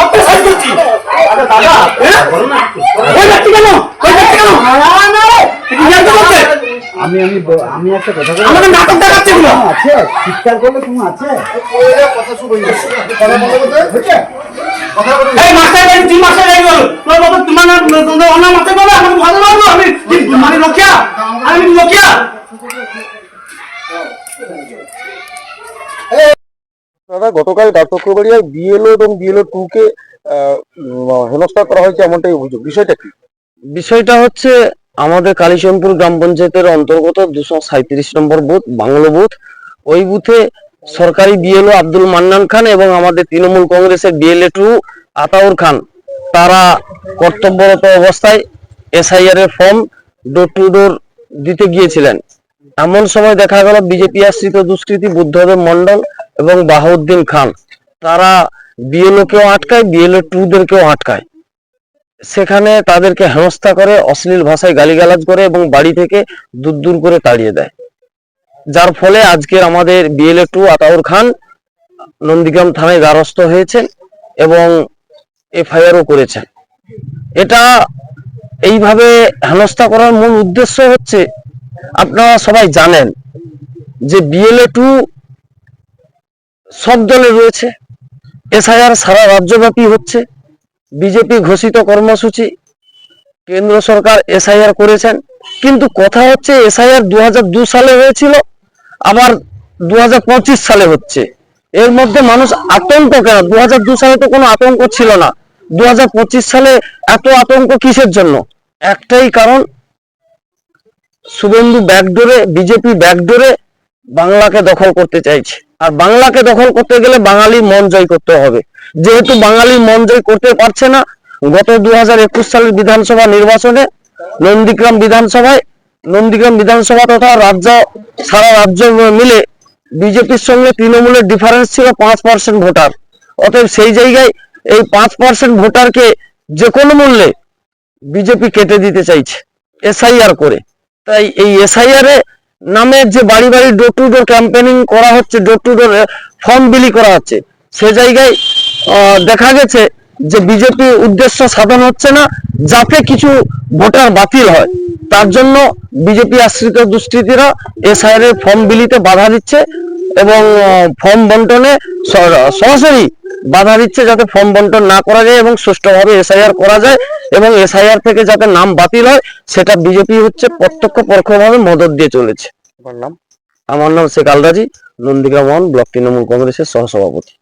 ভক্তের সাইড করছি দাদা ওই কেন? ওই কেন? আমি আমি আমি একটা কথা বলি আমাকে নাটক দেখাচ্ছে এগুলো। আছে? চিৎকার করলে তুমি আছে? এই মাস্টার যাই তুই যাই বল। তোর বাবা তোমার না তোমার অন্য মাস্টার বলে আমাকে ভালো লাগল আমি মানে আমি লোকিয়া দাদা, গতকাল ডাক্তারবাড়িয়ায় বিএলও এবং বিএলও টু কে হেনস্থা করা হয়েছে এমনটাই অভিযোগ। বিষয়টা কি? বিষয়টা হচ্ছে আমাদের কালীচন্দপুর গ্রাম পঞ্চায়েতের অন্তর্গত দুশো সাঁত্রিশ নম্বর বুথ, বাংলো বুথ। ওই বুথে সরকারি বিএলও আব্দুল মান্নান খান এবং আমাদের তৃণমূল কংগ্রেসের বিএলএ টু আতাউর খান, তারা কর্তব্যরত অবস্থায় এসআইআর এর ফর্ম ডোর টু ডোর দিতে গিয়েছিলেন। এমন সময় দেখা গেল বিজেপি আশ্রিত দুষ্কৃতী বুদ্ধদেব মন্ডল এবং বাহাউদ্দিন খান, তারা বিএলও কেও আটকায়, বিএলও টু দেরকেও আটকায়। সেখানে তাদেরকে হেনস্থা করে, অশ্লীল ভাষায় গালিগালাজ করে এবং বাড়ি থেকে দূর দূর করে তাড়িয়ে দেয়। যার ফলে আজকের আমাদের বিএলএ টু আতাউর খান নন্দীগ্রাম থানায় দ্বারস্থ হয়েছেন এবং এফআইআরও করেছেন। এটা এইভাবে হেনস্থা করার মূল উদ্দেশ্য হচ্ছে, আপনারা সবাই জানেন যে বিএলএ টু সব দলে রয়েছে। এসআইআর সারা রাজ্যব্যাপী হচ্ছে। বিজেপি ঘোষিত কর্মসূচি কেন্দ্র সরকার এসআইআর করেছেন। কিন্তু কথা হচ্ছে, এসআইআর দু সালে হয়েছিল, আবার দু হাজার পঁচিশ সালে হচ্ছে। এর মধ্যে মানুষ আতঙ্ক কেন? দু সালে তো কোনো আতঙ্ক ছিল না। দু হাজার পঁচিশ সালে এত আতঙ্ক কিসের জন্য? একটাই কারণ, শুভেন্দু ব্যাকডোরে বিজেপি ব্যাকডোরে বাংলাকে দখল করতে চাইছে। আর বাংলাকে দখল করতে গেলে বাঙালি মন জয় করতে হবে। যেহেতু বাঙালি মন জয় করতে পারছে না, গত দু হাজার একুশ সালের বিধানসভা নির্বাচনে নন্দীগ্রাম বিধানসভায়, নন্দীগ্রাম বিধানসভা তথা রাজ্য, সারা রাজ্য মিলে বিজেপির সঙ্গে তৃণমূলের ডিফারেন্স ছিল পাঁচ পার্সেন্ট ভোটার। অতএব সেই জায়গায় এই পাঁচ পার্সেন্ট ভোটারকে যে কোনো মূল্যে বিজেপি কেটে দিতে চাইছে এসআইআর করে। তাই এই এসআইআর এ নামে যে বাড়ি বাড়ি ডোর টু ডোর ক্যাম্পেনিং করা হচ্ছে ডোর টু ডোর ফর্ম বিলি করা হচ্ছে, সে জায়গায় দেখা গেছে যে বিজেপি উদ্দেশ্য সাধন হচ্ছে না, যাতে কিছু ভোটার বাতিল হয়। তার জন্য বিজেপি আশ্রিত দুষ্কৃতীরা এসআইআর এর ফর্ম বিলিতে বাধা দিচ্ছে এবং ফর্ম বন্টনে সরাসরি বাধা দিচ্ছে যাতে ফর্ম বন্টন না করা যায় এবং সুষ্ঠুভাবে এসআইআর করা যায় এবং এসআইআর থেকে যাতে নাম বাতিল হয় সেটা বিজেপি হচ্ছে প্রত্যক্ষ পরোক্ষভাবে মদত দিয়ে চলেছে। আমার নাম শেখ আলরাজি নন্দিকা মোহন ব্লক তৃণমূল কংগ্রেসের সহসভাপতি।